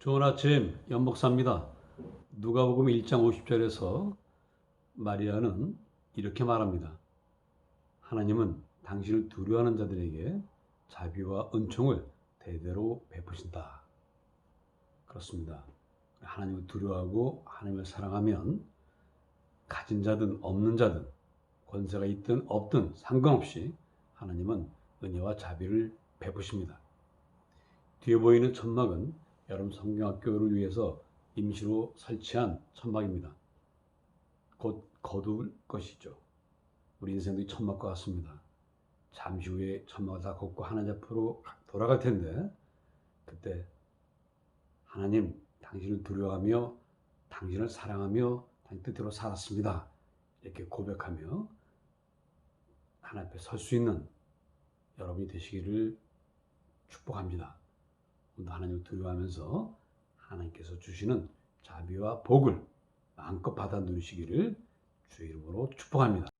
좋은 아침 연목사입니다. 누가복음 1장 50절에서 마리아는 이렇게 말합니다. 하나님은 당신을 두려워하는 자들에게 자비와 은총을 대대로 베푸신다. 그렇습니다. 하나님을 두려워하고 하나님을 사랑하면 가진 자든 없는 자든 권세가 있든 없든 상관없이 하나님은 은혜와 자비를 베푸십니다. 뒤에 보이는 천막은 여름 성경학교를 위해서 임시로 설치한 천막입니다. 곧 거둘 것이죠. 우리 인생도 이 천막과 같습니다. 잠시 후에 천막을 다 걷고 하나님 앞으로 돌아갈 텐데 그때 하나님 당신을 두려워하며 당신을 사랑하며 당신 뜻대로 살았습니다. 이렇게 고백하며 하나님 앞에 설 수 있는 여러분이 되시기를 축복합니다. 오늘 하나님을 두려워하면서 하나님께서 주시는 자비와 복을 마음껏 받아 누리시기를 주의 이름으로 축복합니다.